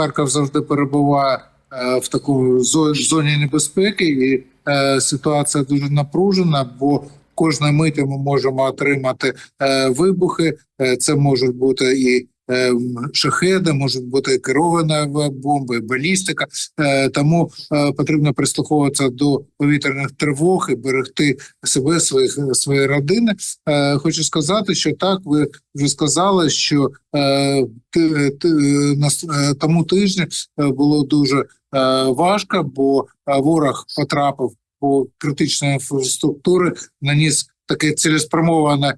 Харків завжди перебуває е, в такому зо- зоні небезпеки, і е, ситуація дуже напружена, бо кожної миті ми можемо отримати е, вибухи. Це можуть бути і е, шахеди, можуть бути і керовані бомби, балістика. Е, Тому е, потрібно прислуховуватися до повітряних тривог і берегти себе, своїх свої родини. Хочу сказати, що так ви вже сказали, що на тому тижні було дуже важко, бо ворог потрапив по критичної інфраструктури, наніс таке цілеспрямоване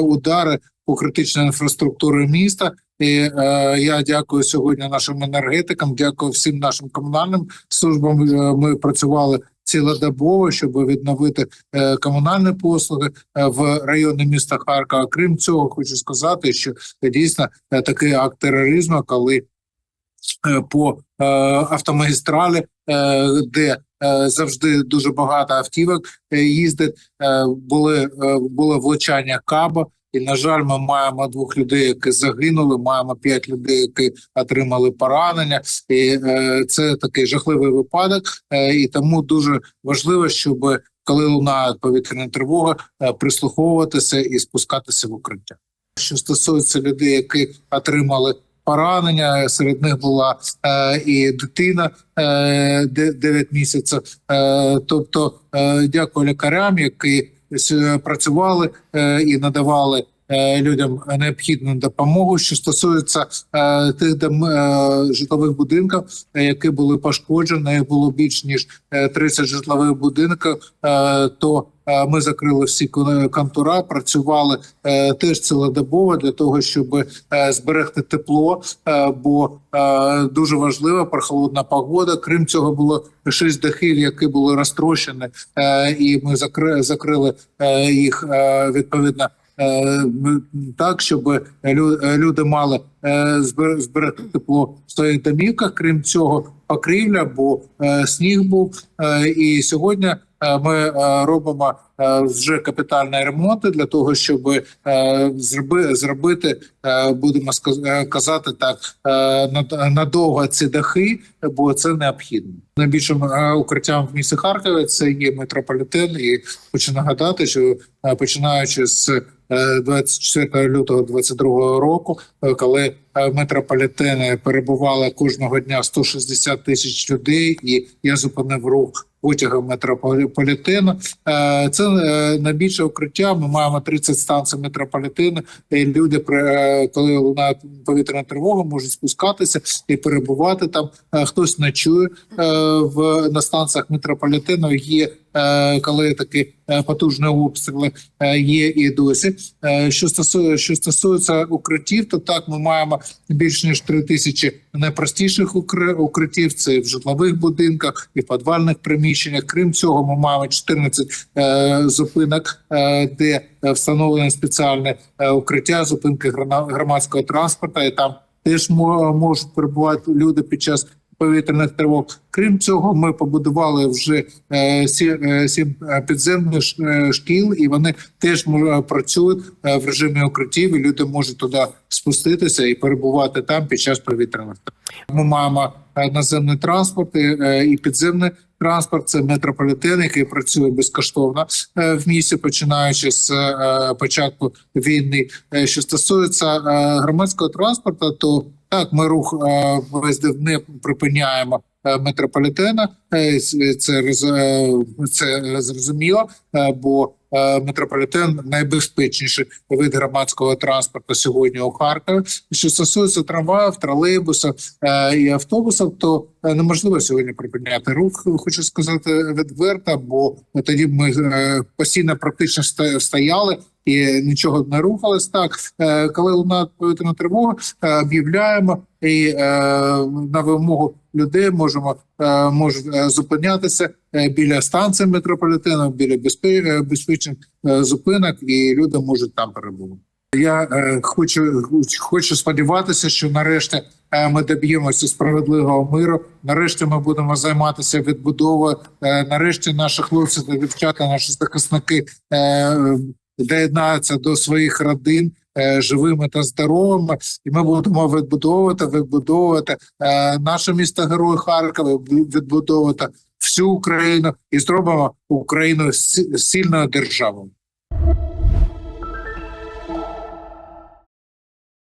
удари по критичній інфраструктурі міста. І е, я дякую сьогодні нашим енергетикам, дякую всім нашим комунальним службам. Е, Ми працювали цілодобово, щоб відновити е, комунальні послуги е, в районі міста Харкова. Крім цього, хочу сказати, що дійсно е, такий акт тероризму, коли е, по е, автомагістралі, е, де е, завжди дуже багато автівок їздить, були було влучання каба. І на жаль, ми маємо двох людей, які загинули. Маємо п'ять людей, які отримали поранення. І е, це такий жахливий випадок. Е, і тому дуже важливо, щоб коли лунає повітряна тривога, е, прислуховуватися і спускатися в укриття. Що стосується людей, які отримали поранення, серед них була е, і дитина е, 9 місяців. Е, тобто, е, дякую лікарям, які працювали е, і надавали. е, Людям необхідну допомогу, що стосується е, тих е, житлових будинків, е, які були пошкоджені, їх було більш ніж е, 30 житлових будинків. Е, то е, ми закрили всі кон- контура, працювали е, теж цілодобово для того, щоб е, зберегти тепло, е, бо е, дуже важлива прохолодна погода. Крім цього, було шість дахів, які були розтрощені, е, і ми закри, закрили е, їх е, відповідно. е, Так, щоб лю- е, люди мали е, зберегти тепло в своїх домівках. Крім цього, покрівля, бо е, сніг був. Е, І сьогодні е, ми е, робимо е, вже капітальні ремонти для того, щоб е, зроби, зробити, е, будемо е, казати так, е, надовго ці дахи, бо це необхідно. Найбільшим е, укриттям в місті Харкові це є метрополітен. І хочу нагадати, що е, починаючи з е, 24 лютого 2022 року, е, коли е, метрополітени перебували кожного дня 160 тисяч людей, і я зупинив рух потягом метрополітену. Е, Це е, найбільше укриття. Ми маємо 30 станцій метрополітену. І люди, е, коли лунає повітряна тривога, можуть спускатися і перебувати там. Хтось ночує в на станціях метрополітену. Є коли такі е, потужні обстріли е, є і досі. Е, Що стосує що стосується укриттів, то так ми маємо більш ніж три тисячі найпростіших укри- укриттів. Це в житлових будинках і в підвальних приміщеннях. Крім цього, ми маємо 14 е, зупинок, е, де е, встановлені спеціальне е, укриття, зупинки громадського транспорту, і там теж мо- можуть перебувати люди під час повітряних тривог. Крім цього, ми побудували вже е, е, сім е, підземних шкіл, і вони теж працюють в режимі укриттів. і Люди можуть туди спуститися і перебувати там під час повітряних. Ми маємо наземний транспорт і, підземний транспорт. Це метрополітен, який працює безкоштовно в місті, починаючи з початку війни. Що стосується громадського транспорту, то так ми рух весь не припиняємо е, метрополітена. Е, Це е, це зрозуміло, бо метрополітен найбезпечніший вид громадського транспорту сьогодні у Харкові. Що стосується трамваїв, тролейбусів і автобусів, то неможливо сьогодні припиняти рух. Хочу сказати відверто, бо тоді ми постійно практично стояли. І нічого не рухалось так. Е, коли лунає повітряна тривога, е, об'являємо і е, на вимогу людей можемо можуть зупинятися біля станції метрополітену, біля безпе- безпечних зупинок, і люди можуть там перебувати. Я хочу хочу сподіватися, що нарешті ми доб'ємося справедливого миру. Нарешті ми будемо займатися відбудовою. Нарешті наші хлопці та дівчата, наші захисники доєднаються до своїх родин. е, живими та здоровими, і ми будемо відбудовувати, відбудовувати е, наше місто Герой Харкова, відбудовувати всю Україну і зробимо Україну сильною державою.